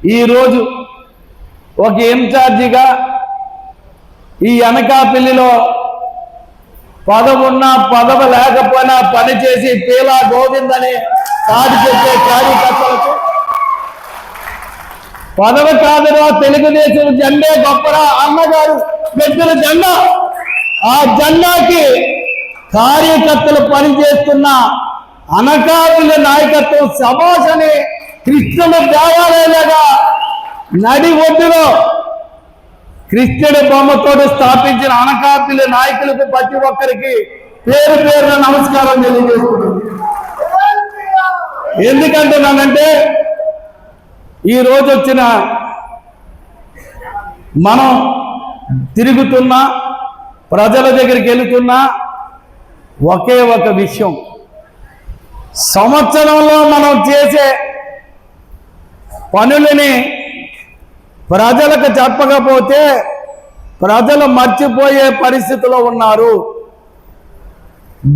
ఈరోజు ఒక ఇన్ఛార్జిగా ఈ అనకాపల్లిలో పదవున్నా పదవి లేకపోయినా పనిచేసి పీలా గోవింద్ అని కాదు చెప్పే కార్యకర్తలకు పదవి కాదురా తెలుగుదేశం జెండే గొప్పరా అన్నగారు పెట్టిన జెండా. ఆ జెండాకి కార్యకర్తలు పనిచేస్తున్న అనకాపల్లి నాయకత్వం సభాష్ అని కృష్ణుడు దేవాలయాలుగా నడి ఒడ్డులో కృష్ణుడి బొమ్మతో స్థాపించిన అనకాపల్లి నాయకులకు ప్రతి ఒక్కరికి పేరు పేరున నమస్కారం తెలియజేసుకుంటుంది ఎందుకంటున్నానంటే ఈ రోజు వచ్చిన మనం తిరుగుతున్నా ప్రజల దగ్గరికి వెళుతున్నా ఒకే ఒక విషయం. సంవత్సరంలో మనం చేసే పనులని ప్రజలకు చెప్పకపోతే ప్రజలు మర్చిపోయే పరిస్థితిలో ఉన్నారు.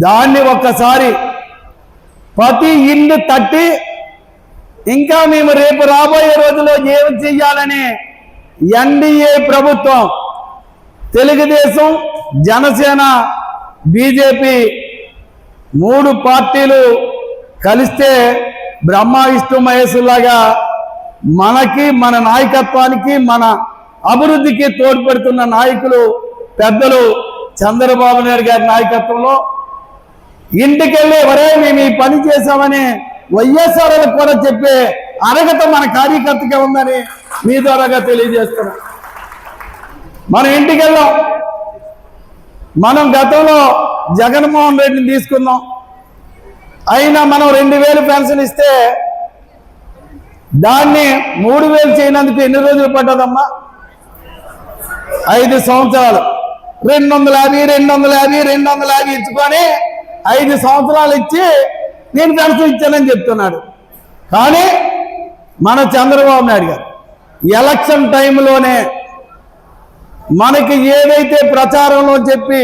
దాన్ని ఒక్కసారి ప్రతి ఇల్లు తట్టి ఇంకా మేము రేపు రాబోయే రోజుల్లో ఏం చెయ్యాలని ఎన్డీఏ ప్రభుత్వం తెలుగుదేశం జనసేన బీజేపీ మూడు పార్టీలు కలిస్తే బ్రహ్మ విష్ణు మహేశ్వరులాగా మనకి మన నాయకత్వానికి మన అభివృద్ధికి తోడ్పడుతున్న నాయకులు పెద్దలు చంద్రబాబు నాయుడు గారి నాయకత్వంలో ఇంటికెళ్ళి ఎవరే మేము ఈ పని చేశామని వైఎస్ఆర్ కూడా చెప్పే అర్హత మన కార్యకర్తగా ఉందని మీ ద్వారాగా తెలియజేస్తున్నాం. మనం ఇంటికి వెళ్ళాం మనం గతంలో జగన్మోహన్ రెడ్డిని తీసుకుందాం అయినా మనం రెండు వేలు పెన్షన్ ఇస్తే దాన్ని మూడు వేలు చేయనందుకు ఎన్ని రోజులు పడ్డదమ్మా? ఐదు సంవత్సరాలు. రెండు వందల యాభై రెండు వందల యాభై రెండు వందల యాభై ఇచ్చుకొని ఐదు సంవత్సరాలు ఇచ్చి నేను పెన్షన్ ఇచ్చానని చెప్తున్నాడు. కానీ మన చంద్రబాబు నాయుడు గారు ఎలక్షన్ టైంలోనే మనకి ఏదైతే ప్రచారంలో చెప్పి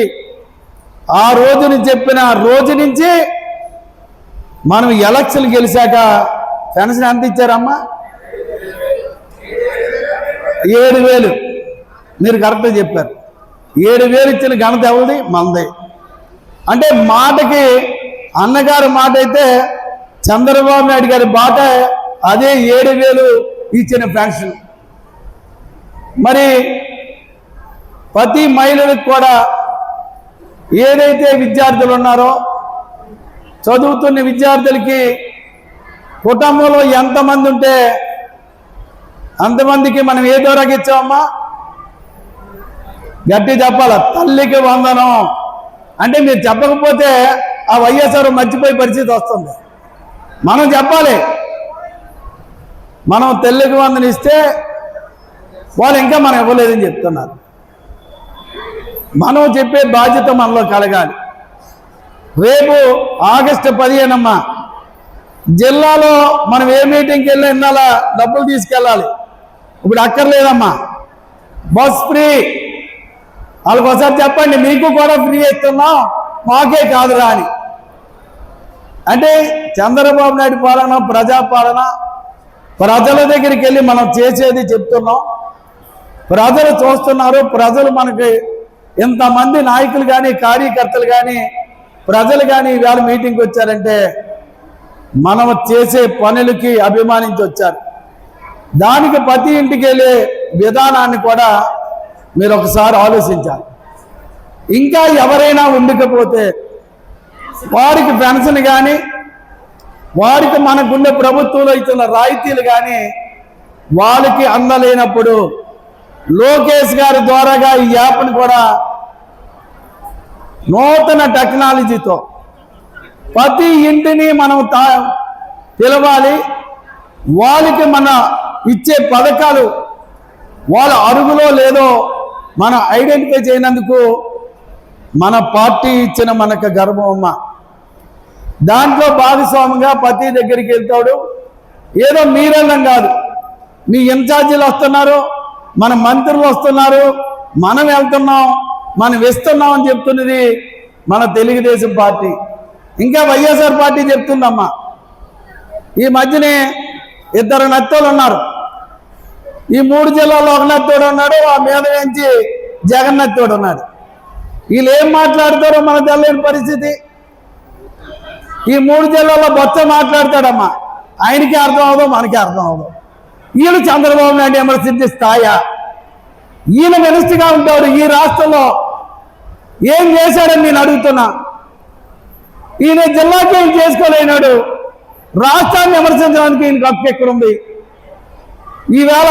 ఆ రోజుని చెప్పిన రోజు నుంచి మనం ఎలక్షన్ గెలిచాక పెన్షన్ ఎంత ఇచ్చారమ్మా? ఏడు వేలు మీరు కరెక్ట్గా చెప్పారు. ఏడు వేలు ఇచ్చిన ఘనత ఎవరిది? మనది. అంటే మాటకి అన్నగారి మాట అయితే చంద్రబాబు నాయుడు గారి బాట అదే ఏడు వేలు ఇచ్చిన పెన్షన్ మరి ప్రతి మహిళలకు కూడా ఏదైతే విద్యార్థులు ఉన్నారో చదువుతున్న విద్యార్థులకి కుటుంబంలో ఎంతమంది ఉంటే అంతమందికి మనం ఏ దూరకు ఇచ్చామమ్మా? గట్టి చెప్పాల? తల్లికి వందనం. అంటే మీరు చెప్పకపోతే ఆ వైఎస్ఆర్ మర్చిపోయే పరిస్థితి వస్తుంది. మనం చెప్పాలి. మనం తల్లికి వందన ఇస్తే వాళ్ళు ఇంకా మనం ఇవ్వలేదని చెప్తున్నారు. మనం చెప్పే బాధ్యత మనలో కలగాలి. రేపు ఆగస్టు పదిహేనమ్మా జిల్లాలో మనం ఏ మీటింగ్కి వెళ్ళి ఇన్నాళ్ళ డబ్బులు తీసుకెళ్ళాలి. ఇప్పుడు అక్కర్లేదమ్మా. Bus free. వాళ్ళకి ఒకసారి చెప్పండి మీకు కూడా ఫ్రీ ఇస్తున్నాం మాకే కాదురా అని. అంటే చంద్రబాబు నాయుడు పాలన ప్రజాపాలన ప్రజల దగ్గరికి వెళ్ళి మనం చేసేది చెప్తున్నాం. ప్రజలు చూస్తున్నారు ప్రజలు మనకి ఇంతమంది నాయకులు కానీ కార్యకర్తలు కానీ ప్రజలు కానీ ఇవాళ మీటింగ్కి వచ్చారంటే మనం చేసే పనులకి అభిమానించి వచ్చారు. దానికి ప్రతి ఇంటికి వెళ్ళే విధానాన్ని కూడా మీరు ఒకసారి ఆలోచించాలి. ఇంకా ఎవరైనా ఉండకపోతే వారికి పెన్షన్ కానీ వారికి మనకుండే ప్రభుత్వంలో ఇచ్చిన రాయితీలు కానీ వాళ్ళకి అందలేనప్పుడు లోకేష్ గారి ద్వారాగా ఈ యాప్ని కూడా నూతన టెక్నాలజీతో ప్రతి ఇంటిని మనం తా పిలవాలి. వాళ్ళకి మన ఇచ్చే పథకాలు వాళ్ళ అరుగులో లేదో మన ఐడెంటిఫై చేయనందుకు మన పార్టీ ఇచ్చిన మనకు గర్వం దాంట్లో భాగస్వామిగా ప్రతి దగ్గరికి వెళ్తాడు. ఏదో మీరెళ్ళం కాదు. మీ ఇన్ఛార్జీలు వస్తున్నారు మన మంత్రులు వస్తున్నారు మనం వెళ్తున్నాం మనం ఇస్తున్నాం అని చెప్తున్నది మన తెలుగుదేశం పార్టీ. ఇంకా వైఎస్ఆర్ పార్టీ చెప్తుందమ్మా. ఈ మధ్యనే ఇద్దరు నత్తలు ఉన్నారు. ఈ మూడు జిల్లాల్లో ఒక నత్తోడు ఉన్నాడు ఆ మీద నుంచి జగన్నత్తోడు ఉన్నాడు. వీళ్ళు ఏం మాట్లాడతారో మనకు తెలియని పరిస్థితి. ఈ మూడు జిల్లాల్లో బొత్త మాట్లాడతాడమ్మా. ఆయనకి అర్థం అవదు మనకి అర్థం అవదు. వీళ్ళు చంద్రబాబు నాయుడు ఎమర్జెన్సీ స్థాయా? ఈయన మినిస్టర్గా ఉంటాడు ఈ రాష్ట్రంలో. ఏం చేశాడని నేను అడుగుతున్నా. ఈయన జిల్లాకి ఏం చేసుకోలేనాడు. రాష్ట్రాన్ని విమర్శించడానికి ఈయనకు హక్కు ఈవేళ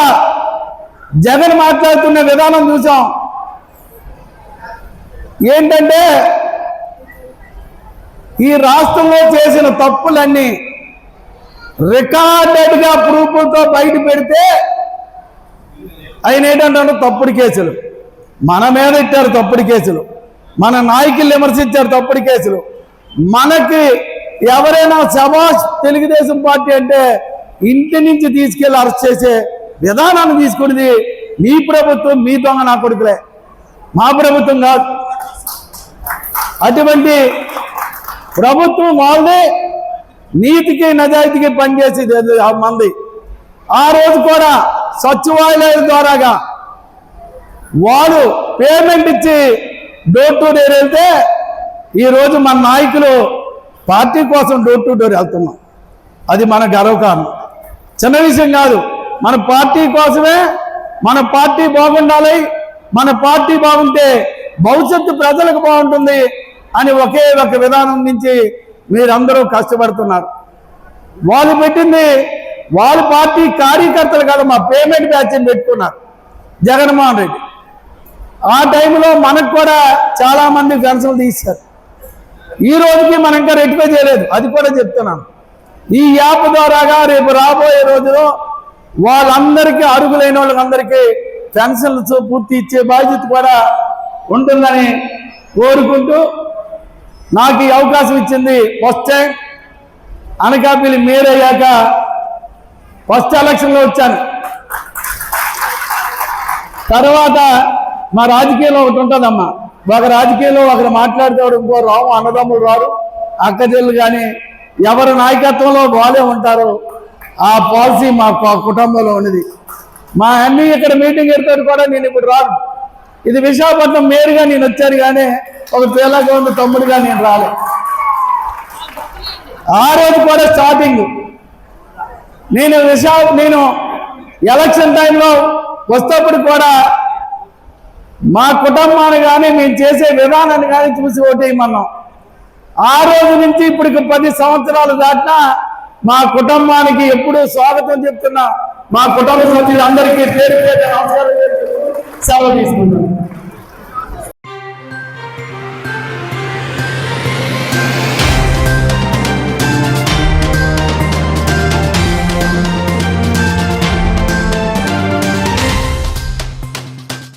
జగన్ మాట్లాడుతున్న విధానం చూసాం. ఏంటంటే ఈ రాష్ట్రంలో చేసిన తప్పులన్నీ రికార్డెడ్గా ప్రూఫ్లతో బయట పెడితే ఆయన ఏంటంటే తప్పుడు కేసులు. మన మీద ఇచ్చారు తప్పుడు కేసులు. మన నాయకులు విమర్శించారు తప్పుడు కేసులు. మనకి ఎవరైనా సమాజ్ తెలుగుదేశం పార్టీ అంటే ఇంటి నుంచి తీసుకెళ్ళి అరెస్ట్ చేసే విధానాన్ని తీసుకునేది మీ ప్రభుత్వం మీ దొంగ నా కొడుకులే. మా ప్రభుత్వం కాదు. అటువంటి ప్రభుత్వం వాళ్ళే నీతికి నిజాయితీకి పనిచేసేది మంది. ఆ రోజు కూడా సచివాలయాల ద్వారాగా వాళ్ళు పేమెంట్ ఇచ్చి డోర్ టు డోర్ వెళ్తే ఈరోజు మన నాయకులు పార్టీ కోసం డోర్ టు డోర్ వెళ్తున్నాం. అది మన గర్వకారణం చిన్న విషయం కాదు మన పార్టీ కోసమే మన పార్టీ బాగుండాలి మన పార్టీ బాగుంటే భవిష్యత్తు ప్రజలకు బాగుంటుంది అని ఒకే ఒక విధానం నుంచి మీరందరూ కష్టపడుతున్నారు. వాళ్ళు పెట్టింది వాళ్ళ పార్టీ కార్యకర్తలు కాదు మా పేమెంట్ బ్యాచ్ని పెట్టుకున్నారు. జగన్మోహన్ రెడ్డి. ఆ టైంలో మనకు కూడా చాలామంది పెన్షన్లు తీశారు. ఈ రోజుకి మనం ఇంకా రెక్టిఫై చేయలేదు. అది కూడా చెప్తున్నాను. ఈ యాప్ ద్వారాగా రేపు రాబోయే రోజులో వాళ్ళందరికీ అరుగులైన వాళ్ళందరికీ పెన్షన్లు పూర్తి ఇచ్చే బాధ్యత కూడా ఉంటుందని కోరుకుంటూ నాకు ఈ అవకాశం ఇచ్చింది ఫస్ట్ టైం. అనకాపల్లి మేరయ్యాక అయ్యాక ఫస్ట్ ఎలక్షన్లో వచ్చాను. తర్వాత మా రాజకీయంలో ఒకటి ఉంటుందమ్మా. ఒక రాజకీయంలో ఒకరు మాట్లాడేవాడు ఇంకో రావు అన్నదమ్ములు రారు. అక్కచెల్లు కానీ ఎవరి నాయకత్వంలో వాళ్ళే ఉంటారు. ఆ పాలసీ మా కుటుంబంలో ఉన్నది. మా అన్ని ఇక్కడ మీటింగ్ పెడతాడు కూడా నేను ఇప్పుడు రాను. ఇది విశాఖపట్నం మేరుగా నేను వచ్చాను కానీ ఒక పేలాగా ఉన్న తమ్ముడుగా నేను రాలే. ఆ రోజు కూడా స్టార్టింగ్ నేను విశాఖ నేను ఎలక్షన్ టైంలో వస్తేప్పుడు కూడా మా కుటుంబాన్ని కానీ మేము చేసే విధానాన్ని కానీ చూసి ఓటేయమన్నాం. ఆ రోజు నుంచి ఇప్పటికి పది సంవత్సరాలు దాటినా మా కుటుంబానికి ఎప్పుడూ స్వాగతం చెప్తున్నా. మా కుటుంబ సభ్యులందరికీ పేరు పేరు నమస్కారం సెలవు తీసుకుంటాం